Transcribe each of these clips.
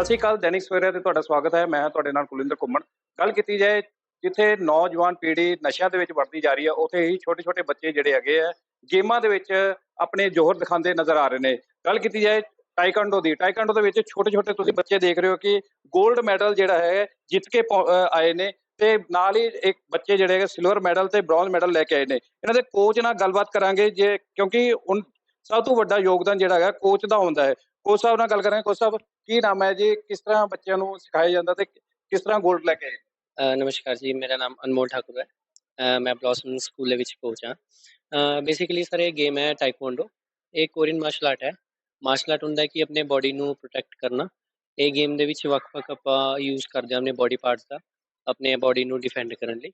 ਸਤਿ ਸ਼੍ਰੀ ਅਕਾਲ, ਦੈਨਿਕ ਸਵੇਰਾ ਤੇ ਤੁਹਾਡਾ ਸਵਾਗਤ ਹੈ। ਮੈਂ ਤੁਹਾਡੇ ਨਾਲ ਕੁਲਿੰਦਰ ਘੁੰਮਣ। ਗੱਲ ਕੀਤੀ ਜਾਏ, ਜਿੱਥੇ ਨੌਜਵਾਨ ਪੀੜ੍ਹੀ ਨਸ਼ਿਆਂ ਦੇ ਵਿੱਚ ਵੜਦੀ ਜਾ ਰਹੀ ਹੈ, ਉੱਥੇ ਹੀ ਛੋਟੇ ਛੋਟੇ ਬੱਚੇ ਜਿਹੜੇ ਹੈਗੇ ਆ, ਗੇਮਾਂ ਦੇ ਵਿੱਚ ਆਪਣੇ ਜੋਹਰ ਦਿਖਾਉਂਦੇ ਨਜ਼ਰ ਆ ਰਹੇ ਨੇ। ਗੱਲ ਕੀਤੀ ਜਾਏ ਟਾਈਕਾਂਡੋ ਦੀ। ਟਾਈਕਾਂਡੋ ਦੇ ਵਿੱਚ ਛੋਟੇ ਛੋਟੇ ਤੁਸੀਂ ਬੱਚੇ ਦੇਖ ਰਹੇ ਹੋ ਕਿ 골ਡ ਮੈਡਲ ਜਿਹੜਾ ਹੈ, ਜਿੱਤ ਕੇ ਪਹੁੰ- ਆਏ ਨੇ ਤੇ ਨਾਲ ਹੀ ਇੱਕ ਬੱਚੇ ਜਿਹੜੇ ਹੈਗੇ ਸਿਲਵਰ ਮੈਡਲ ਤੇ ਬ੍ਰੌਂਜ਼ ਮੈਡਲ ਲੈ ਕੇ ਆਏ ਨੇ। ਇਹਨਾਂ ਦੇ ਕੋਚ ਨਾਲ ਗੱਲਬਾਤ ਕਰਾਂਗੇ ਜੇ, ਕਿਉਂਕਿ ਹੁਣ ਸਭ ਤੋਂ ਵੱਡਾ ਯੋਗਦਾਨ ਜਿਹੜਾ ਹੈਗਾ, ਕੋਚ ਦਾ ਹੁੰਦਾ ਹੈ। ਕੋਚ ਸਾਹਿਬ ਨਾਲ ਗੱਲ ਕਰਾਂਗੇ। ਕੋਚ ਸਾਹਿਬ ਕੀ ਨਾਮ ਹੈ ਜੀ? ਕਿਸ ਤਰ੍ਹਾਂ ਬੱਚਿਆਂ ਨੂੰ ਸਿਖਾਇਆ ਜਾਂਦਾ ਤੇ ਕਿਸ ਤਰ੍ਹਾਂ ਗੋਲਡ ਲੈ ਕੇ ਆਏ? ਨਮਸਕਾਰ ਜੀ, ਮੇਰਾ ਨਾਮ ਅਨਮੋਲ ਠਾਕੁਰ ਹੈ। ਮੈਂ ਬਲੌਸਮ ਸਕੂਲ ਦੇ ਵਿੱਚ ਕੋਚ ਹਾਂ। ਬੇਸਿਕਲੀ ਸਰ ਇਹ ਗੇਮ ਹੈ ਟਾਈਕਵਾਂਡੋ ਇਹ ਕੋਰੀਅਨ ਮਾਰਸ਼ਲ ਆਰਟ ਹੈ। ਮਾਰਸ਼ਲ ਆਰਟ ਹੁੰਦਾ ਕਿ ਆਪਣੇ ਬਾਡੀ ਨੂੰ ਪ੍ਰੋਟੈਕਟ ਕਰਨਾ। ਇਹ ਗੇਮ ਦੇ ਵਿੱਚ ਵੱਖ-ਵੱਖ ਆਪਾਂ ਯੂਜ਼ ਕਰਦੇ ਹਾਂ ਆਪਣੇ ਬਾਡੀ ਪਾਰਟਸ ਦਾ, ਆਪਣੇ ਬਾਡੀ ਨੂੰ ਡਿਫੈਂਡ ਕਰਨ ਲਈ।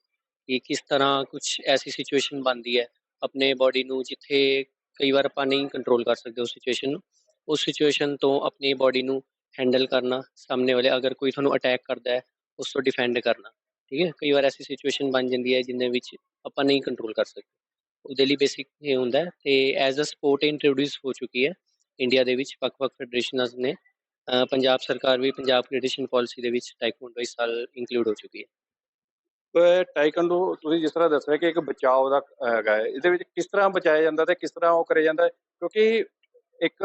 ਕਿ ਕਿਸ ਤਰ੍ਹਾਂ ਕੁਝ ਐਸੀ ਸਿਚੁਏਸ਼ਨ ਬਣਦੀ ਹੈ, ਆਪਣੇ ਬਾਡੀ ਨੂੰ ਜਿੱਥੇ ਕਈ ਵਾਰ ਆਪਾਂ ਨਹੀਂ ਕੰਟਰੋਲ ਕਰ ਸਕਦੇ ਉਸ ਸਿਚੁਏਸ਼ਨ ਨੂੰ। ਉਸ ਸਿਚੁਏਸ਼ਨ ਤੋਂ ਆਪਣੀ ਬਾਡੀ ਨੂੰ ਹੈਂਡਲ ਕਰਨਾ, ਸਾਹਮਣੇ ਵਾਲੇ ਅਗਰ ਕੋਈ ਤੁਹਾਨੂੰ ਅਟੈਕ ਕਰਦਾ ਹੈ, ਉਸ ਤੋਂ ਡਿਫੈਂਡ ਕਰਨਾ, ਠੀਕ ਹੈ? ਕਈ ਵਾਰ ਐਸੀ ਸਿਚੁਏਸ਼ਨ ਬਣ ਜਾਂਦੀ ਹੈ ਜਿੰਨੇ ਵਿੱਚ ਆਪਾਂ ਨਹੀਂ ਕੰਟਰੋਲ ਕਰ ਸਕਦੇ। ਉਹਦੇ ਲਈ ਬੇਸਿਕ ਇਹ ਹੁੰਦਾ ਹੈ ਤੇ ਐਜ਼ ਅ ਸਪੋਰਟ ਇੰਟਰੋਡਿਊਸ ਹੋ ਚੁੱਕੀ ਹੈ ਇੰਡੀਆ ਦੇ ਵਿੱਚ, ਵੱਖ-ਵੱਖ ਫੈਡਰੇਸ਼ਨਸ ਨੇ। ਪੰਜਾਬ ਸਰਕਾਰ ਵੀ ਪੰਜਾਬ ਕ੍ਰੈਡੀਸ਼ਨ ਪਾਲਿਸੀ ਦੇ ਵਿੱਚ ਟਾਈਕਵਾਂਡੋ ਇਸ ਸਾਲ ਇੰਕਲੂਡ ਹੋ ਚੁੱਕੀ ਹੈ। ਟਾਈਕਵਾਂਡੋ ਤੁਸੀਂ ਜਿਸ ਤਰ੍ਹਾਂ ਦੱਸਿਆ ਕਿ ਇੱਕ ਬਚਾਓ ਦਾ ਹੈਗਾ ਇਹਦੇ ਵਿੱਚ ਕਿਸ ਤਰ੍ਹਾਂ ਬਚਾਇਆ ਜਾਂਦਾ ਤੇ ਕਿਸ ਤਰ੍ਹਾਂ ਉਹ ਕਰਿਆ ਜਾਂਦਾ ਕਿਉਂਕਿ ਇੱਕ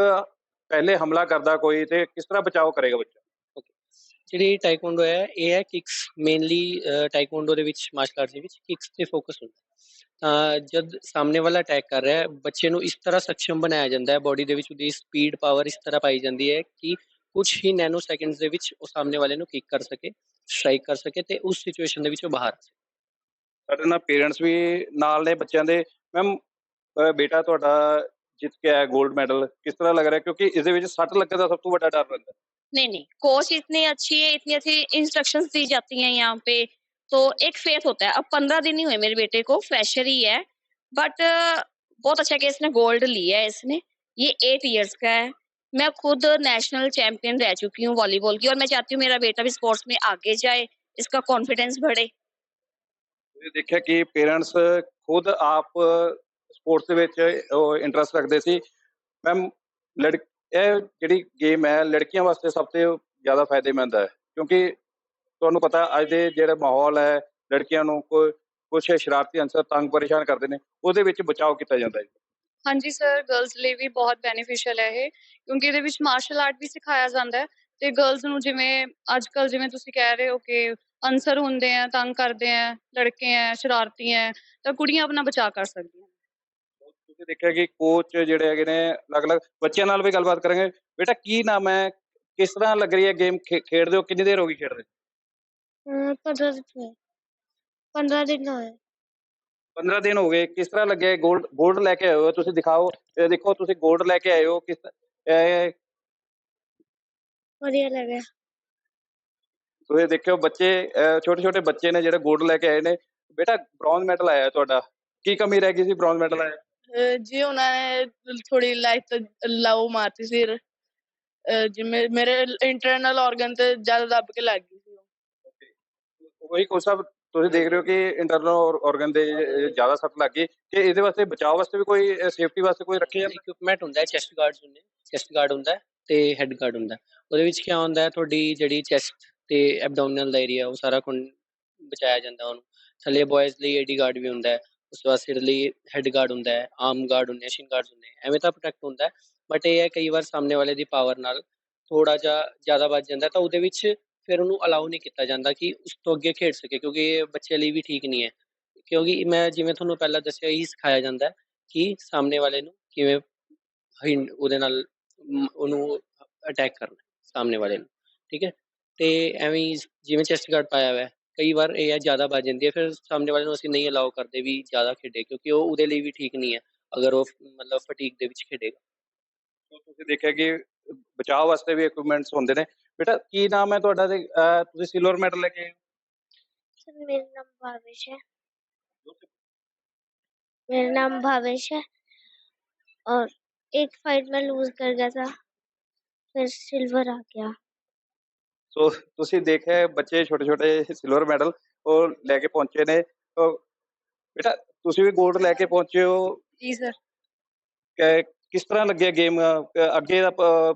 ਪਹਿਲੇ ਹਮਲਾ ਕਰਦਾ ਕੋਈ ਤੇ ਕਿਸ ਤਰ੍ਹਾਂ ਬਚਾਅ ਕਰੇਗਾ ਬੱਚਾ? ਜਿਹੜੀ ਟਾਈਕਵਾਂਡੋ ਹੈ ਇਹ ਹੈ ਕਿਕਸ ਮੇਨਲੀ ਟਾਈਕਵਾਂਡੋ ਦੇ ਵਿੱਚ ਮਾਰਸ਼ਲ ਆਰਟ ਦੇ ਵਿੱਚ ਕਿਕਸ ਤੇ ਫੋਕਸ ਹੁੰਦਾ। ਤਾਂ ਜਦ ਸਾਹਮਣੇ ਵਾਲਾ ਅਟੈਕ ਕਰ ਰਿਹਾ ਹੈ ਬੱਚੇ ਨੂੰ ਇਸ ਤਰ੍ਹਾਂ ਸક્ષਮ ਬਣਾਇਆ ਜਾਂਦਾ ਹੈ ਬਾਡੀ ਦੇ ਵਿੱਚ ਉਹਦੀ ਸਪੀਡ ਪਾਵਰ ਇਸ ਤਰ੍ਹਾਂ ਪਾਈ ਜਾਂਦੀ ਹੈ ਕਿ ਕੁਝ ਹੀ ਨੈਨੋ ਸੈਕਿੰਡਸ ਦੇ ਵਿੱਚ ਉਹ ਸਾਹਮਣੇ ਵਾਲੇ ਨੂੰ ਕਿਕ ਕਰ ਸਕੇ ਸਟ੍ਰਾਈਕ ਕਰ ਸਕੇ ਤੇ ਉਸ ਸਿਚੁਏਸ਼ਨ ਦੇ ਵਿੱਚੋਂ ਬਾਹਰ ਆ ਸਕੇ। ਸਾਡੇ ਨਾਲ ਪੇਰੈਂਟਸ ਵੀ ਨਾਲ ਨੇ ਬੱਚਿਆਂ ਦੇ। ਮੈਮ ਬੇਟਾ ਤੁਹਾਡਾ ਜਿੱਤ ਕੇ ਆਇਆ 골ड ਮੈਡਲ ਕਿਸ तरह लग रहा है? क्योंकि ਇਸ ਦੇ ਵਿੱਚ 60 ਲੱਖ ਦਾ ਸਭ ਤੋਂ ਵੱਡਾ ਡਰ ਰਹਿੰਦਾ नहीं नहीं कोच इतने अच्छी है इतनी अच्छी इंस्ट्रक्शंस दी जाती हैं यहाँ पे तो एक फेथ होता है। अब पंद्रह दिन ही हुए मेरे बेटे को फ्रेशर ही है बट बहुत अच्छा कि इसने गोल्ड लिया है इसने। ये 8 ईयर्स का है। मैं खुद नेशनल चैंपियन रह चुकी हूँ वॉलीबॉल की और मैं चाहती हूँ मेरा बेटा भी स्पोर्ट्स में आगे जाए इसका कॉन्फिडेंस बढ़े। देखा कि पेरेंट्स खुद आप ਸਪੋਰਟਸ ਦੇ ਵਿੱਚ ਇੰਟਰਸਟ ਰੱਖਦੇ ਸੀ। ਮੈਮ ਲੜ, ਇਹ ਜਿਹੜੀ ਗੇਮ ਹੈ, ਲੜਕੀਆਂ ਵਾਸਤੇ ਸਭ ਤੋਂ ਜ਼ਿਆਦਾ ਫਾਇਦੇਮੰਦ ਹੈ। ਕਿਉਂਕਿ ਤੁਹਾਨੂੰ ਪਤਾ ਅੱਜ ਦੇ ਜਿਹੜਾ ਮਾਹੌਲ ਹੈ, ਲੜਕੀਆਂ ਨੂੰ ਕੋਈ ਕੁਝ ਸ਼ਰਾਰਤੀ ਅੰਸਰ ਤੰਗ ਪਰੇਸ਼ਾਨ ਕਰਦੇ ਨੇ, ਉਹਦੇ ਵਿੱਚ ਬਚਾਅ ਕੀਤਾ ਜਾਂਦਾ ਹੈ। ਹਾਂਜੀ ਸਰ ਗਰਲਸ ਲਈ ਵੀ ਬਹੁਤ ਬੈਨੀਫੀਸ਼ੀਅਲ ਹੈ ਇਹ, ਕਿਉਂਕਿ ਇਹਦੇ ਵਿੱਚ ਮਾਰਸ਼ਲ ਆਰਟ ਵੀ ਸਿਖਾਇਆ ਜਾਂਦਾ ਹੈ। ਤੇ ਗਰਲਸ ਨੂੰ ਜਿਵੇਂ ਅੱਜ ਕੱਲ ਜਿਵੇਂ ਤੁਸੀਂ ਕਹਿ ਰਹੇ ਹੋ ਕਿ ਅਨਸਰ ਹੁੰਦੇ ਆ, ਤੰਗ ਕਰਦੇ ਆ, ਲੜਕੇ ਆ, ਸ਼ਰਾਰਤੀ ਆ, ਤਾਂ ਕੁੜੀਆਂ ਆਪਣਾ ਬਚਾਅ ਕਰ ਸਕਦੀਆਂ ਤੁਸੀਂ ਦੇਖਿਆ ਕਿ ਕੋਚ ਜਿਹੜੇ ਹੈਗੇ ਨੇ ਅਲੱਗ-ਅਲੱਗ ਬੱਚਿਆਂ ਨਾਲ ਵੀ ਗੱਲਬਾਤ ਕਰਾਂਗੇ ਬੇਟਾ ਕੀ ਨਾਮ ਹੈ ਕਿਸ ਤਰ੍ਹਾਂ ਲੱਗ ਰਹੀ ਹੈ ਗੇਮ ਖੇਡਦੇ ਹੋ ਕਿੰਨੀ ਦੇਰ ਹੋ ਗਈ ਖੇਡਦੇ 15 ਦਿਨ 15 ਦਿਨ ਹੋਏ 15 ਦਿਨ ਹੋ ਗਏ ਕਿਸ ਤਰ੍ਹਾਂ ਲੱਗਿਆ 골ਡ 골ਡ ਲੈ ਕੇ ਆਏ ਹੋ ਤੁਸੀਂ ਦਿਖਾਓ ਦੇਖੋ ਤੁਸੀਂ 골ਡ ਲੈ ਕੇ ਆਏ ਹੋ ਕਿਸ ਵਧੀਆ ਲੱਗਿਆ ਤੁਸੀਂ ਦੇਖਿਓ ਬੱਚੇ ਛੋਟੇ ਛੋਟੇ ਬੱਚੇ ਨੇ ਜਿਹੜੇ 골ਡ ਲੈ ਕੇ ਆਏ ਨੇ ਬੇਟਾ ਬ੍ਰੌਂਜ਼ ਮੈਡਲ ਆਇਆ ਤੁਹਾਡਾ ਕੀ ਕਮੀ ਰਹਿ ਗਈ ਸੀ ਬ੍ਰੌਂਜ਼ ਮੈਡਲ ਆਇਆ ਅਹ ਜੀ ਉਹਨਾਂ ਨੇ ਥੋੜੀ ਲਾਈਫ ਤੇ ਲਾਉ ਮਾਰਤੀ ਸੀ ਅਹ ਜਿਵੇਂ ਮੇਰੇ ਇੰਟਰਨਲ ਆਰਗਨ ਤੇ ਜ਼ਿਆਦਾ ਦੱਬ ਕੇ ਲੱਗ ਗਈ ਸੀ ਉਹ। ਉਹੀ ਕੋਚ ਸਾਹਿਬ ਤੁਸੀਂ ਦੇਖ ਰਹੇ ਹੋ ਕਿ ਇੰਟਰਨਲ ਆਰਗਨ ਦੇ ਜ਼ਿਆਦਾ ਸੱਟ ਲੱਗ ਗਈ ਕਿ ਇਹਦੇ ਵਾਸਤੇ ਬਚਾਅ ਵਾਸਤੇ ਵੀ ਕੋਈ ਸੇਫਟੀ ਵਾਸਤੇ ਕੋਈ ਰੱਖਿਆ ਜਾਂਦਾ ਇਕਵਿਪਮੈਂਟ ਹੁੰਦਾ ਹੈ ਚੈਸਟ ਗਾਰਡਸ ਹੁੰਦੇ ਚੈਸਟ ਗਾਰਡ ਹੁੰਦਾ ਹੈ ਤੇ ਹੈਡ ਗਾਰਡ ਹੁੰਦਾ ਹੈ। ਉਹਦੇ ਵਿੱਚ ਕੀ ਹੁੰਦਾ ਹੈ ਤੁਹਾਡੀ ਜਿਹੜੀ ਚੈਸਟ ਤੇ ਐਬਡੋਮੀਨਲ ਦਾ ਏਰੀਆ ਉਹ ਸਾਰਾ ਕੁਣ ਬਚਾਇਆ ਜਾਂਦਾ ਉਹਨੂੰ ਥੱਲੇ ਬॉयਜ਼ ਲਈ ਏਡੀ ਗਾਰਡ ਵੀ ਹੁੰਦਾ ਹੈ ਉਸ ਤੋਂ ਬਾਅਦ ਸਿਰ ਲਈ ਹੈਡ ਗਾਰਡ ਹੁੰਦਾ ਹੈ ਆਰਮ ਗਾਰਡ ਹੁੰਦੇ ਸ਼ਿਨ ਗਾਰਡਸ ਹੁੰਦੇ ਐਵੇਂ ਤਾਂ ਪ੍ਰੋਟੈਕਟ ਹੁੰਦਾ ਬਟ ਇਹ ਹੈ ਕਈ ਵਾਰ ਸਾਹਮਣੇ ਵਾਲੇ ਦੀ ਪਾਵਰ ਨਾਲ ਥੋੜਾ ਜਿਹਾ ਜ਼ਿਆਦਾ ਵੱਜ ਜਾਂਦਾ ਤਾਂ ਉਹਦੇ ਵਿੱਚ ਫਿਰ ਉਹਨੂੰ ਅਲਾਉ ਨਹੀਂ ਕੀਤਾ ਜਾਂਦਾ ਕਿ ਉਸ ਤੋਂ ਅੱਗੇ ਖੇਡ ਸਕੇ ਕਿਉਂਕਿ ਇਹ ਬੱਚੇ ਲਈ ਵੀ ਠੀਕ ਨਹੀਂ ਹੈ, ਕਿਉਂਕਿ ਮੈਂ ਜਿਵੇਂ ਤੁਹਾਨੂੰ ਪਹਿਲਾਂ ਦੱਸਿਆ ਹੀ ਸਿਖਾਇਆ ਜਾਂਦਾ ਕਿ ਸਾਹਮਣੇ ਵਾਲੇ ਨੂੰ ਕਿਵੇਂ ਹਿੰਡ ਉਹਦੇ ਨਾਲ ਉਹਨੂੰ ਅਟੈਕ ਕਰਨਾ, ਸਾਹਮਣੇ ਵਾਲੇ ਨੂੰ, ਠੀਕ ਹੈ, ਤੇ ਐਵੇਂ ਜਿਵੇਂ ਚੈਸਟ ਗਾਰਡ ਪਾਇਆ ਹੋਇਆ ਕਈ ਵਾਰ ਇਹ ਹੈ ਜ਼ਿਆਦਾ ਵੱਜ ਜਾਂਦੀ ਹੈ ਫਿਰ ਸਾਹਮਣੇ ਵਾਲੇ ਨੂੰ ਅਸੀਂ ਨਹੀਂ ਅਲਾਉ ਕਰਦੇ ਵੀ ਜ਼ਿਆਦਾ ਖੇਡੇ ਕਿਉਂਕਿ ਉਹ ਉਹਦੇ ਲਈ ਵੀ ਠੀਕ ਨਹੀਂ ਹੈ ਅਗਰ ਉਹ ਮਤਲਬ ਫਟੀਕ ਦੇ ਵਿੱਚ ਖੇਡੇਗਾ ਸੋ ਤੁਸੀਂ ਦੇਖਿਆ ਕਿ ਬਚਾਅ ਵਾਸਤੇ ਵੀ ਇਕਵਿਪਮੈਂਟਸ ਹੁੰਦੇ ਨੇ ਬੇਟਾ ਕੀ ਨਾਮ ਹੈ ਤੁਹਾਡਾ ਤੇ ਅਹ, ਤੁਸੀਂ ਸਿਲਵਰ ਮੈਡਲ ਲੈ ਕੇ ਆਏ ਹੋ? सर मेरा नाम भावेश है मेरा नाम भावेश है और एक फाइट में लूज कर गया था फिर सिल्वर आ गया ਸੋ ਤੁਸੀਂ ਦੇਖਿਆ ਬੱਚੇ ਛੋਟੇ ਛੋਟੇ ਸਿਲਵਰ ਮੈਡਲ ਉਹ ਲੈ ਕੇ ਪਹੁੰਚੇ ਨੇ। ਬੇਟਾ ਤੁਸੀਂ ਵੀ 골ਡ ਲੈ ਕੇ ਪਹੁੰਚੇ ਹੋ। ਜੀ ਸਰ ਕਿ ਕਿਸ ਤਰ੍ਹਾਂ ਲੱਗਿਆ ਗੇਮ ਅੱਗੇ ਦਾ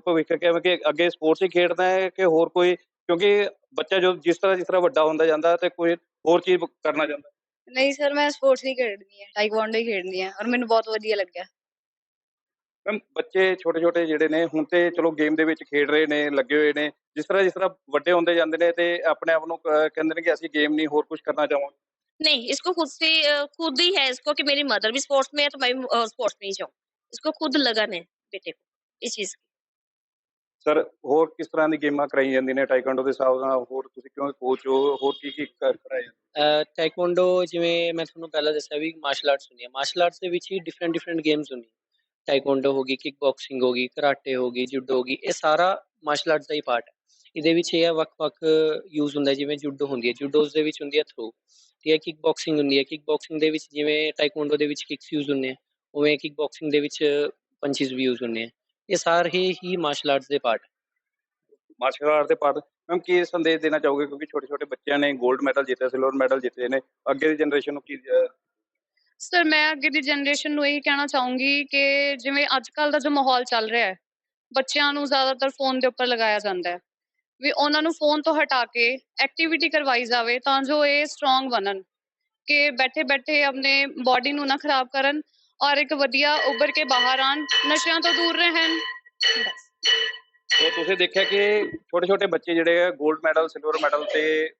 ਭਵਿੱਖ ਕਿਵੇਂ ਕਿ ਅੱਗੇ ਸਪੋਰਟਸ ਹੀ ਖੇਡਦਾ ਹੈ ਕਿ ਹੋਰ ਕੋਈ? ਕਿਉਂਕਿ ਬੱਚਾ ਜੋ ਜਿਸ ਤਰ੍ਹਾਂ ਜਿਸ ਤਰ੍ਹਾਂ ਵੱਡਾ ਹੁੰਦਾ ਜਾਂਦਾ ਤੇ ਕੋਈ ਹੋਰ ਚੀਜ਼ ਕਰਨਾ ਚਾਹੁੰਦਾ। ਨਹੀਂ ਸਰ ਮੈਂ ਸਪੋਰਟਸ ਹੀ ਖੇਡਦੀ ਹਾਂ ਟਾਈਕਵਾਂਡੋ ਹੀ ਖੇਡਦੀ ਹਾਂ ਔਰ ਮੈਨੂੰ ਬਹੁਤ ਵਧੀਆ ਲੱਗਿਆ। ਮੈਮ ਬੱਚੇ ਛੋਟੇ ਛੋਟੇ ਜਿਹੜੇ ਨੇ ਹੁਣ ਤੇ ਚਲੋ ਗੇਮ ਦੇ ਵਿੱਚ ਖੇਡ ਰਹੇ ਨੇ ਲੱਗੇ ਹੋਏ ਨੇ ਜਿਸ ਤਰ੍ਹਾਂ ਜਿਸ ਤਰ੍ਹਾਂ ਵੱਡੇ ਹੁੰਦੇ ਜਾਂਦੇ ਨੇ ਤੇ ਆਪਣੇ ਆਪ ਨੂੰ ਕ- ਕਹਿੰਦੇ ਨੇ ਕਿ ਅਸੀਂ ਗੇਮ ਨਹੀਂ ਹੋਰ ਕੁਝ ਕਰਨਾ ਚਾਹਾਂਗੇ नहीं इसको खुद से अ, खुद ही है इसको कि मेरी मदर भी स्पोर्ट्स में है तो मैं भी स्पोर्ट्स में ही जाऊँ इसको खुद लगन है बेटे को इस चीज की ਸਰ ਹੋਰ ਕਿਸ ਤਰ੍ਹਾਂ ਦੀ ਗੇਮਾਂ ਕਰਾਈ ਜਾਂਦੀਆਂ ਨੇ ਟਾਈਕਵਾਂਡੋ ਦੇ ਹਿਸਾਬ ਨਾਲ ਹੋਰ ਤੁਸੀਂ ਕਿਉਂ ਕੋਚ ਹੋ ਹੋਰ ਕੀ ਕੀ ਕਰ- ਕਰਾਇਆ ਜਾਂਦਾ? ਟਾਈਕਵਾਂਡੋ ਜਿਵੇਂ ਮੈਂ ਤੁਹਾਨੂੰ ਪਹਿਲਾਂ ਦੱਸਿਆ ਵੀ ਮਾਰਸ਼ਲ ਆਰਟਸ ਹੁੰਦੀ ਹੈ ਮਾਰਸ਼ਲ ਆਰਟਸ ਦੇ ਵਿੱਚ ਹੀ ਡਿਫਰੈਂਟ ਡਿਫਰੈਂਟ ਗੇਮਸ ਹੁੰਦੀਆਂ ਟਾਈਕਵਾਂਡੋ ਹੋ ਗਈ ਕਿਕ ਬਾਕਸਿੰਗ ਹੋ ਗਈ ਕਰਾਟੇ ਹੋ ਗਈ ਜੂਡੋ ਹੋ ਗਈ ਇਹ ਸਾਰਾ ਮਾਰਸ਼ਲ ਆਰਟਸ ਦਾ ਹੀ ਪਾਰਟ ਹੈ। ਇਹਦੇ ਵਿੱਚ ਇਹ ਆ ਵੱਖ-ਵੱਖ ਯੂਜ਼ ਹੁੰਦਾ ਹੈ, ਜਿਵੇਂ ਜੂਡੋ ਹੁੰਦੀ ਹੈ ਜੂਡੋਸ ਦੇ ਵਿੱਚ ਹੁੰਦੀ ਹੈ ਥਰੋ ਠੀਕ ਹੈ ਕਿਕ ਬਾਕਸਿੰਗ ਹੁੰਦੀ ਹੈ ਕਿਕ ਬਾਕਸਿੰਗ ਦੇ ਵਿੱਚ ਜਿਵੇਂ ਟਾਈਕਵਾਂਡੋ ਦੇ ਵਿੱਚ ਕਿਕਸ ਯੂਜ਼ ਹੁੰਦੇ ਆ ਉਵੇਂ ਕਿਕ ਬਾਕਸਿੰਗ ਦੇ ਵਿੱਚ ਪੰਚਿਸ ਵੀ ਯੂਜ਼ ਹੁੰਦੇ ਆ। ਇਹ ਸਾਰੇ ਹੀ ਮਾਰਸ਼ਲ ਆਰਟਸ ਦੇ ਪਾਰਟ ਮਾਰਸ਼ਲ ਆਰਟ ਦੇ ਪਾਰਟ ਮੈਮ ਕੀ ਸੰਦੇਸ਼ ਦੇਣਾ ਚਾਹੋਗੇ? ਕਿਉਂਕਿ ਛੋਟੇ ਛੋਟੇ ਬੱਚਿਆਂ ਨੇ 골ਡ ਮੈਡਲ ਜਿੱਤੇ ਸਿਲਵਰ ਮੈਡਲ ਜਿੱਤੇ ਨੇ ਅੱਗੇ ਦੀ ਜਨਰੇਸ਼ਨ ਨੂੰ ਕੀ ਅਹ, ਸਰ ਮੈਂ ਅੱਗੇ ਦੀ ਜਨਰੇਸ਼ਨ ਨੂੰ ਇਹੀ ਕਹਿਣਾ ਚਾਹੂੰਗੀ ਕਿ ਜਿਵੇਂ ਅੱਜ ਕੱਲ ਦਾ ਜੋ ਮਾਹੌਲ ਚੱਲ ਰਿਹਾ ਹੈ, ਬੱਚਿਆਂ ਨੂੰ ਜ਼ਿਆਦਾਤਰ ਫੋਨ ਦੇ ਉੱਪਰ ਲਗਾਇਆ ਜਾਂਦਾ ਹੈ। ਵੀ ਉਹਨਾਂ ਨੂੰ ਫੋਨ ਤੋਂ ਹਟਾ ਕੇ ਐਕਟੀਵਿਟੀ ਕਰਵਾਈ ਜਾਵੇ ਤਾਂ ਜੋ ਇਹ ਸਟਰੋਂਗ ਬਣਨ, ਕਿ ਬੈਠੇ ਬੈਠੇ ਆਪਣੇ ਬਾਡੀ ਨੂੰ ਨਾ ਖਰਾਬ ਕਰਨ ਔਰ ਇੱਕ ਵਧੀਆ ਉੱਭਰ ਕੇ ਬਾਹਰ ਆਣ ਨਸ਼ਿਆਂ ਤੋਂ ਦੂਰ ਰਹਿਣ। ਬਸ। ਤੁਸੀਂ ਦੇਖਿਆ ਕਿ ਛੋਟੇ ਛੋਟੇ ਬੱਚੇ ਜਿਹੜੇ ਆ 골ਡ ਮੈਡਲ ਸਿਲਵਰ ਮੈਡਲ ਤੇ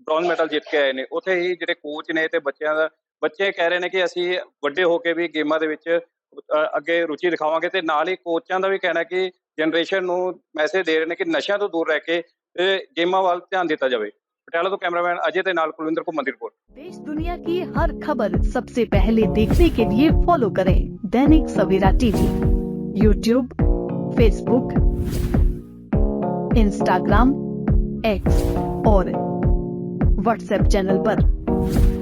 ਬ੍ਰੌਂਜ਼ ਮੈਡਲ ਜਿੱਤ ਕੇ ਆਏ ਨੇ, ਉੱਥੇ ਹੀ ਜਿਹੜੇ ਕੋਚ ਨੇ ਤੇ ਬੱਚਿਆਂ ਦਾ ਬੱਚੇ ਕਹਿ ਰਹੇ ਨੇ ਕਿ ਅਸੀਂ ਵੱਡੇ ਹੋ ਕੇ ਵੀ ਗੇਮਾਂ ਦੇ ਵਿੱਚ ਅ, ਅੱਗੇ ਰੁਚੀ ਦਿਖਾਵਾਂਗੇ ਤੇ ਨਾਲ ਹੀ ਕੋਚਾਂ ਦਾ ਵੀ ਕਹਿਣਾ ਕਿ ਜਨਰੇਸ਼ਨ ਨੂੰ ਮੈਸੇਜ ਦੇ ਰਹੇ ਨੇ ਕਿ ਨਸ਼ਿਆਂ ਤੋਂ ਦੂਰ ਰਹਿ ਕੇ ਤੇ ਗੇਮਾਂ ਵੱਲ ਧਿਆਨ ਦਿੱਤਾ ਜਾਵੇ ਪਟਿਆਲਾ ਤੋਂ ਕੈਮਰਾਮੈਨ ਅਜੇ ਦੇ ਨਾਲ ਕੁਲਵਿੰਦਰ ਘੁੰਮਣ ਦੀ ਰਿਪੋਰਟ देश दुनिया की हर खबर सबसे पहले देखने के लिए फॉलो करें Dainik Savera TV YouTube Facebook Instagram X और व्हाट्सएप चैनल पर।